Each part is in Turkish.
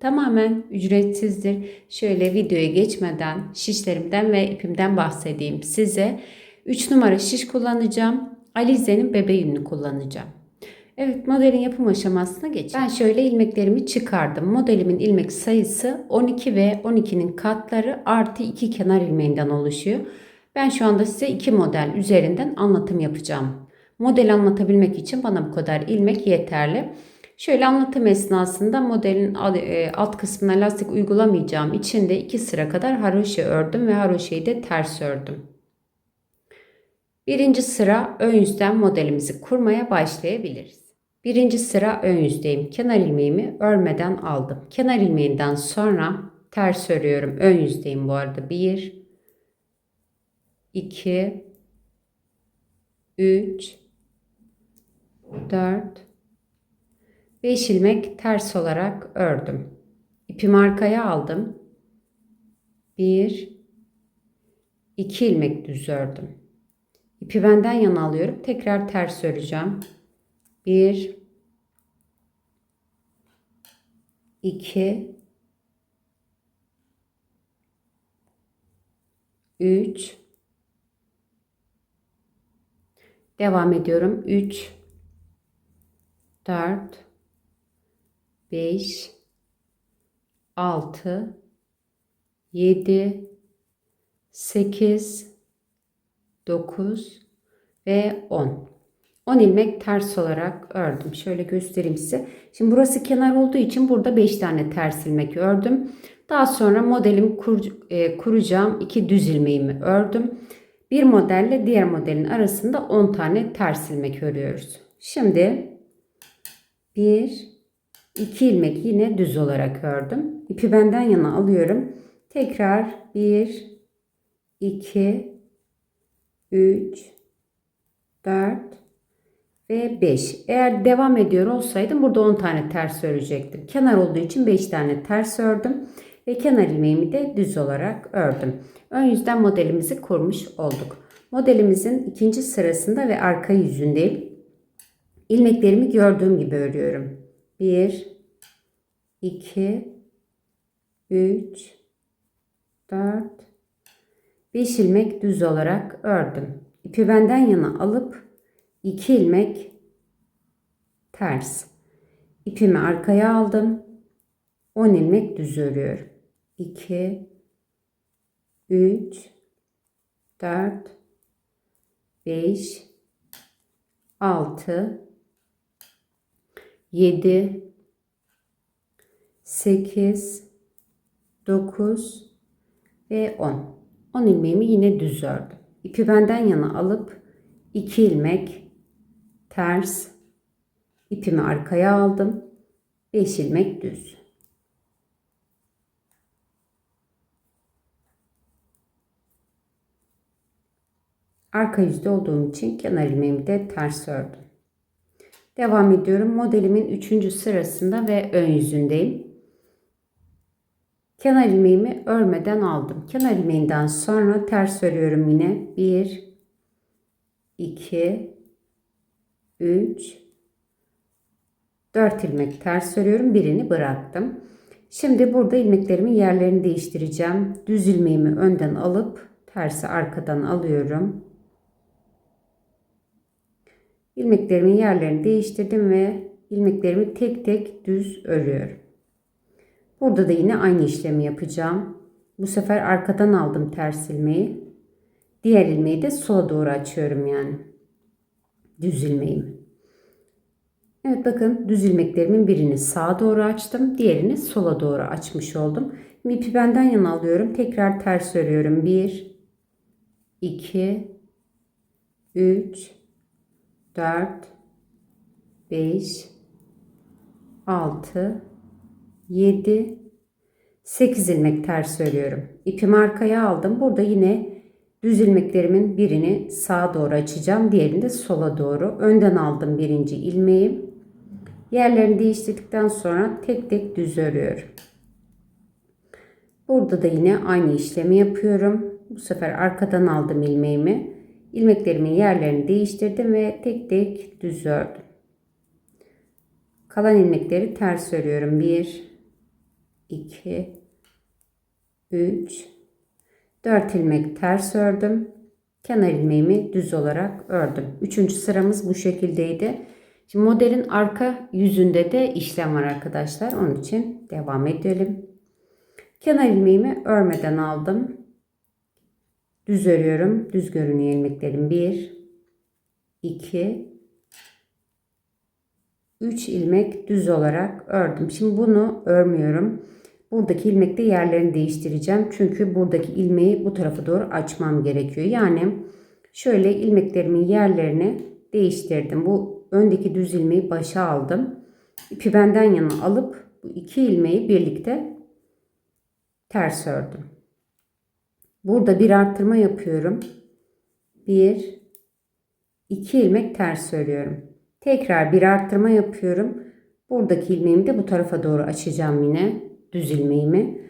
tamamen ücretsizdir. Şöyle videoya geçmeden şişlerimden ve ipimden bahsedeyim size. 3 numara şiş kullanacağım. Alize'nin bebe yününü kullanacağım. Evet modelin yapım aşamasına geç. Ben şöyle ilmeklerimi çıkardım. Modelimin ilmek sayısı 12 ve 12'nin katları artı 2 kenar ilmeğinden oluşuyor. Ben şu anda size iki model üzerinden anlatım yapacağım. Model anlatabilmek için bana bu kadar ilmek yeterli. Şöyle anlatım esnasında modelin e, alt kısmına lastik uygulamayacağım için de iki sıra kadar haroşa ördüm ve haroşayı da ters ördüm. Birinci sıra ön yüzden modelimizi kurmaya başlayabiliriz. Birinci sıra ön yüzdeyim. Kenar ilmeğimi örmeden aldım. Kenar ilmeğinden sonra ters örüyorum. Ön yüzdeyim bu arada. 1 2 3 4 5 ilmek ters olarak ördüm. İpimi arkaya aldım. 1 2 ilmek düz ördüm. İpi benden yana alıyorum. Tekrar ters öreceğim. 1 2 3 Devam ediyorum. 3 4 5 6 7 8 9 ve 10. 10 ilmek ters olarak ördüm. Şöyle göstereyim size. Şimdi burası kenar olduğu için burada 5 tane ters ilmek ördüm. Daha sonra modelimi kur, e, kuracağım. 2 düz ilmeğimi ördüm. Bir modelle diğer modelin arasında 10 tane ters ilmek örüyoruz. Şimdi 1 2 ilmek yine düz olarak ördüm. İpi benden yana alıyorum. Tekrar 1 2 3 4 ve 5. Eğer devam ediyor olsaydım burada 10 tane ters örecektim. Kenar olduğu için 5 tane ters ördüm ve kenar ilmeğimi de düz olarak ördüm. Ön yüzden modelimizi kurmuş olduk. Modelimizin ikinci sırasında ve arka yüzündeyim. İlmeklerimi gördüğüm gibi örüyorum. 1 2 3 4 5 ilmek düz olarak ördüm. İpi benden yana alıp 2 ilmek ters. İpimi arkaya aldım. 10 ilmek düz örüyorum. 2 3 4 5 6 7 8 9 ve 10. 10 ilmeğimi yine düz ördüm. İpi benden yana alıp 2 ilmek ters ipimi arkaya aldım. 5 ilmek düz. Arka yüzde olduğum için kenar ilmeğimi de ters ördüm. Devam ediyorum. Modelimin 3. sırasında ve ön yüzündeyim. Kenar ilmeğimi örmeden aldım. Kenar ilmeğinden sonra ters örüyorum yine. 1 2 3 4 ilmek ters örüyorum. Birini bıraktım. Şimdi burada ilmeklerimin yerlerini değiştireceğim. Düz ilmeğimi önden alıp tersi arkadan alıyorum. İlmeklerimin yerlerini değiştirdim ve ilmeklerimi tek tek düz örüyorum. Burada da yine aynı işlemi yapacağım. Bu sefer arkadan aldım ters ilmeği. Diğer ilmeği de sola doğru açıyorum yani. Düz ilmeğimi. Evet bakın düz ilmeklerimin birini sağa doğru açtım. Diğerini sola doğru açmış oldum. Şimdi ipi benden yana alıyorum. Tekrar ters örüyorum. 1 2 3 4 5 6 7 8 ilmek ters örüyorum. İpimi arkaya aldım. Burada yine düz ilmeklerimin birini sağa doğru açacağım. Diğerini de sola doğru. Önden aldım birinci ilmeği. Yerlerini değiştirdikten sonra tek tek düz örüyorum. Burada da yine aynı işlemi yapıyorum. Bu sefer arkadan aldım ilmeğimi. İlmeklerimin yerlerini değiştirdim ve tek tek düz ördüm. Kalan ilmekleri ters örüyorum. 1 2 3 4 ilmek ters ördüm. Kenar ilmeğimi düz olarak ördüm. Üçüncü sıramız bu şekildeydi. Şimdi modelin arka yüzünde de işlem var arkadaşlar. Onun için devam edelim. Kenar ilmeğimi örmeden aldım. Düz örüyorum. Düz görünüyor ilmeklerim. 1 2 3 ilmek düz olarak ördüm. Şimdi bunu örmüyorum. Buradaki ilmekte yerlerini değiştireceğim. Çünkü buradaki ilmeği bu tarafa doğru açmam gerekiyor. Yani şöyle ilmeklerimin yerlerini değiştirdim. Bu öndeki düz ilmeği başa aldım. İpi benden yana alıp bu iki ilmeği birlikte ters ördüm. Burada bir arttırma yapıyorum. Bir, iki ilmek ters örüyorum. Tekrar bir arttırma yapıyorum. Buradaki ilmeğimi de bu tarafa doğru açacağım yine. Düz ilmeğimi.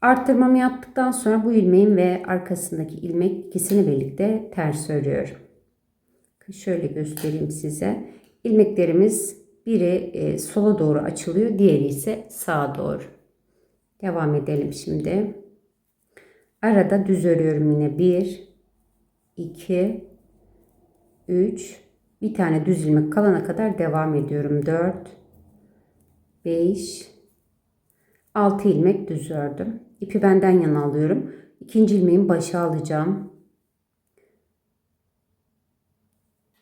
Arttırmamı yaptıktan sonra bu ilmeğin ve arkasındaki ilmek ikisini birlikte ters örüyorum. Şöyle göstereyim size. İlmeklerimiz biri e, sola doğru açılıyor, diğeri ise sağa doğru. Devam edelim şimdi. Arada düz örüyorum yine. 1 2 3 bir tane düz ilmek kalana kadar devam ediyorum. 4 5 6 ilmek düz ördüm. İpi benden yana alıyorum. İkinci ilmeğin başa alacağım.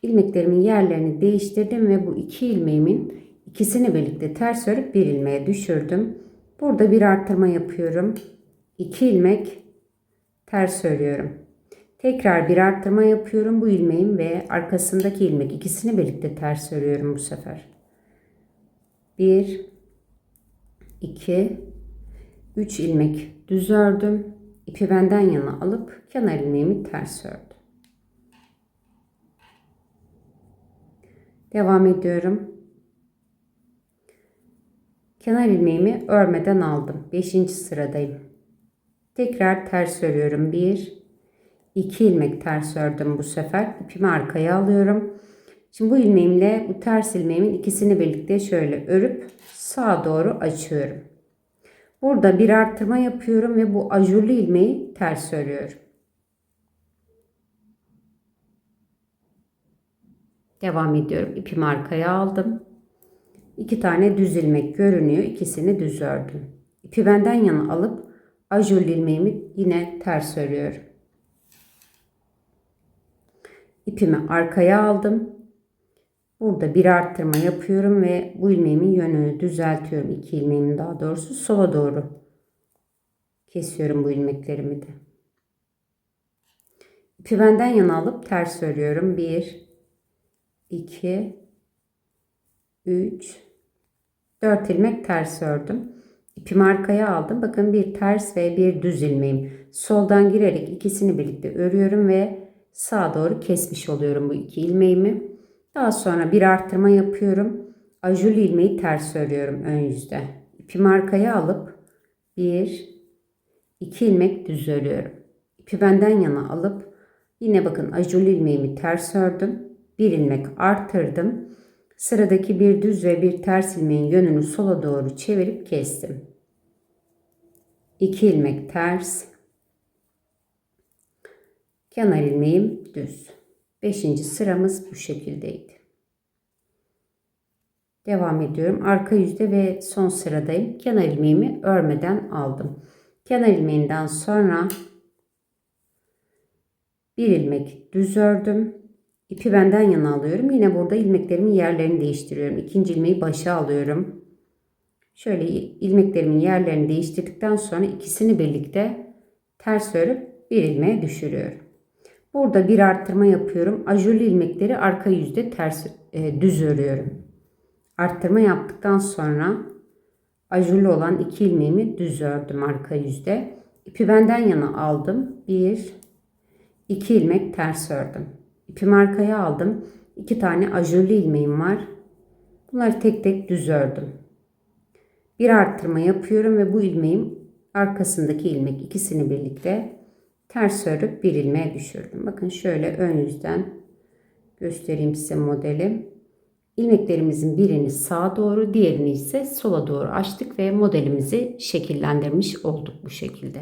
ilmeklerimin yerlerini değiştirdim ve bu iki ilmeğimin ikisini birlikte ters örüp bir ilmeğe düşürdüm. Burada bir arttırma yapıyorum. 2 ilmek ters örüyorum. Tekrar bir arttırma yapıyorum bu ilmeğin ve arkasındaki ilmek ikisini birlikte ters örüyorum bu sefer. 1 2 3 ilmek düz ördüm. İpi benden yana alıp kenar ilmeğimi ters ördüm. Devam ediyorum. Kenar ilmeğimi örmeden aldım. 5. sıradayım. Tekrar ters örüyorum. 1 2 ilmek ters ördüm bu sefer. İpimi arkaya alıyorum. Şimdi bu ilmeğimle bu ters ilmeğimin ikisini birlikte şöyle örüp sağa doğru açıyorum. Burada bir arttırma yapıyorum ve bu ajurlu ilmeği ters örüyorum. Devam ediyorum. İpimi arkaya aldım. İki tane düz ilmek görünüyor. İkisini düz ördüm. İpi benden yana alıp ajurlu ilmeğimi yine ters örüyorum. İpimi arkaya aldım. Burada bir arttırma yapıyorum ve bu ilmeğimin yönünü düzeltiyorum. İki ilmeğimin daha doğrusu sola doğru kesiyorum bu ilmeklerimi de. İpi benden yana alıp ters örüyorum. 1 2 3 4 ilmek ters ördüm. İpimi arkaya aldım. Bakın bir ters ve bir düz ilmeğim. Soldan girerek ikisini birlikte örüyorum ve sağa doğru kesmiş oluyorum bu iki ilmeğimi. Daha sonra bir arttırma yapıyorum. Ajurlu ilmeği ters örüyorum ön yüzde. İpimi arkaya alıp bir, iki ilmek düz örüyorum. İpi benden yana alıp yine bakın ajurlu ilmeğimi ters ördüm. Bir ilmek arttırdım. Sıradaki bir düz ve bir ters ilmeğin yönünü sola doğru çevirip kestim. 2 ilmek ters. Kenar ilmeğim düz. 5. sıramız bu şekildeydi. Devam ediyorum. Arka yüzde ve son sıradayım. Kenar ilmeğimi örmeden aldım. Kenar ilmeğinden sonra bir ilmek düz ördüm. İpi benden yana alıyorum. Yine burada ilmeklerimin yerlerini değiştiriyorum. İkinci ilmeği başa alıyorum. Şöyle ilmeklerimin yerlerini değiştirdikten sonra ikisini birlikte ters örüp bir ilmeğe düşürüyorum. Burada bir arttırma yapıyorum. Ajurlu ilmekleri arka yüzde ters e, düz örüyorum. Arttırma yaptıktan sonra ajurlu olan iki ilmeğimi düz ördüm arka yüzde. İpi benden yana aldım. Bir, iki ilmek ters ördüm. İpimi arkaya aldım. İki tane ajurlu ilmeğim var. Bunları tek tek düz ördüm. Bir arttırma yapıyorum ve bu ilmeğim arkasındaki ilmek ikisini birlikte ters örüp bir ilmeğe düşürdüm. Bakın şöyle ön yüzden göstereyim size modeli. İlmeklerimizin birini sağa doğru, diğerini ise sola doğru açtık ve modelimizi şekillendirmiş olduk bu şekilde.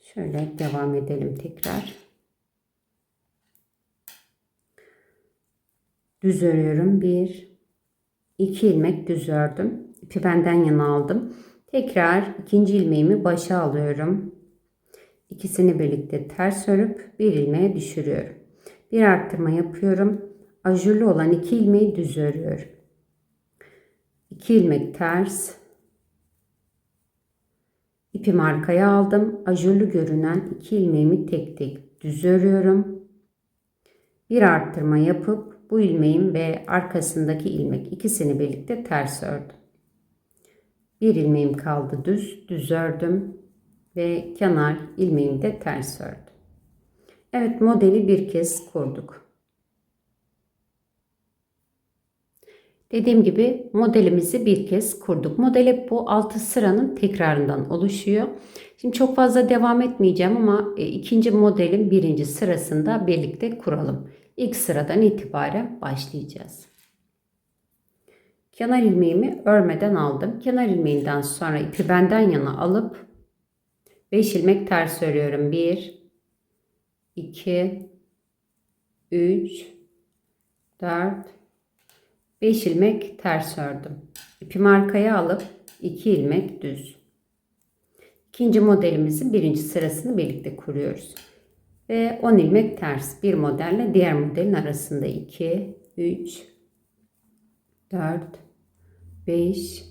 Şöyle devam edelim tekrar. Düz örüyorum. Bir, iki ilmek düz ördüm. İpi benden yana aldım. Tekrar ikinci ilmeğimi başa alıyorum. İkisini birlikte ters örüp bir ilmeğe düşürüyorum. Bir arttırma yapıyorum. Ajurlu olan iki ilmeği düz örüyorum. İki ilmek ters. İpimi arkaya aldım. Ajurlu görünen iki ilmeğimi tek tek düz örüyorum. Bir arttırma yapıp bu ilmeğin ve arkasındaki ilmek ikisini birlikte ters ördüm. Bir ilmeğim kaldı düz, düz ördüm ve kenar ilmeğimi de ters ördüm. Evet modeli bir kez kurduk. Dediğim gibi modelimizi bir kez kurduk. Model hep bu 6 sıranın tekrarından oluşuyor. Şimdi çok fazla devam etmeyeceğim ama e, ikinci modelin birinci sırasında birlikte kuralım. İlk sıradan itibaren başlayacağız. Kenar ilmeğimi örmeden aldım. Kenar ilmeğinden sonra ipi benden yana alıp 5 ilmek ters örüyorum. 1 2 3 4 5 ilmek ters ördüm. İpimi arkaya alıp 2 ilmek düz. İkinci modelimizin birinci sırasını birlikte kuruyoruz. Ve 10 ilmek ters bir modelle diğer modelin arasında 2, 3, 4, 5,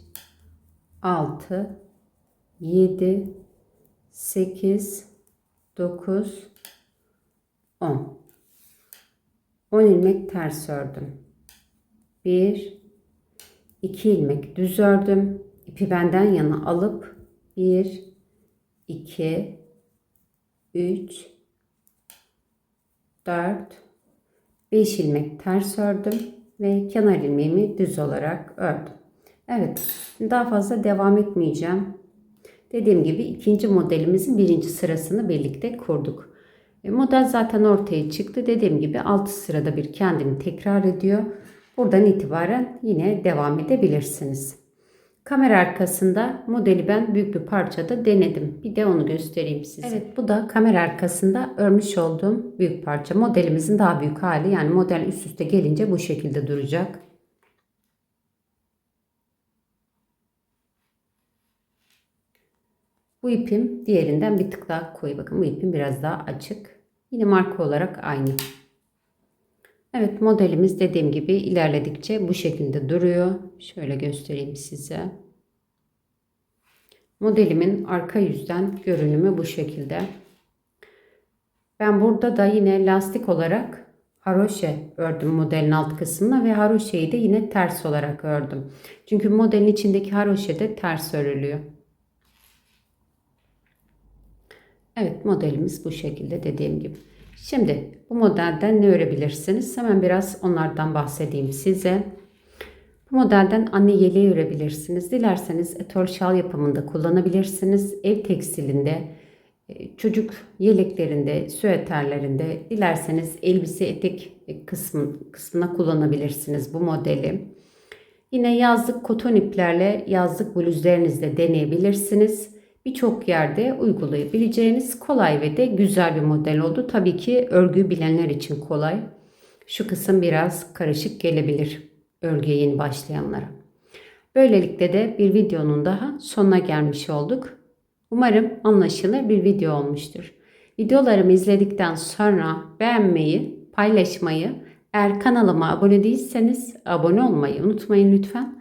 6, 7, 8, 9, 10. 10 ilmek ters ördüm. 1 2 ilmek düz ördüm. İpi benden yana alıp 1 2 3 4 5 ilmek ters ördüm ve kenar ilmeğimi düz olarak ördüm. Evet, daha fazla devam etmeyeceğim. Dediğim gibi ikinci modelimizin birinci sırasını birlikte kurduk. E, model zaten ortaya çıktı. Dediğim gibi 6 sırada bir kendini tekrar ediyor. Buradan itibaren yine devam edebilirsiniz. Kamera arkasında modeli ben büyük bir parçada denedim. Bir de onu göstereyim size. Evet bu da kamera arkasında örmüş olduğum büyük parça. Modelimizin daha büyük hali yani model üst üste gelince bu şekilde duracak. Bu ipim diğerinden bir tık daha koyu. Bakın bu ipim biraz daha açık. Yine marka olarak aynı. Evet modelimiz dediğim gibi ilerledikçe bu şekilde duruyor. Şöyle göstereyim size. Modelimin arka yüzden görünümü bu şekilde. Ben burada da yine lastik olarak haroşe ördüm modelin alt kısmına ve haroşeyi de yine ters olarak ördüm. Çünkü modelin içindeki haroşe de ters örülüyor. Evet modelimiz bu şekilde dediğim gibi. Şimdi bu modelden ne örebilirsiniz? Hemen biraz onlardan bahsedeyim size. Bu modelden anne yeleği örebilirsiniz. Dilerseniz etol şal yapımında kullanabilirsiniz. Ev tekstilinde, e, çocuk yeleklerinde, süeterlerinde, dilerseniz elbise etek kısmı, kısmına kullanabilirsiniz bu modeli. Yine yazlık koton iplerle yazlık bluzlarınızda deneyebilirsiniz birçok yerde uygulayabileceğiniz kolay ve de güzel bir model oldu. Tabii ki örgü bilenler için kolay. Şu kısım biraz karışık gelebilir örgüye yeni başlayanlara. Böylelikle de bir videonun daha sonuna gelmiş olduk. Umarım anlaşılır bir video olmuştur. Videolarımı izledikten sonra beğenmeyi, paylaşmayı, eğer kanalıma abone değilseniz abone olmayı unutmayın lütfen.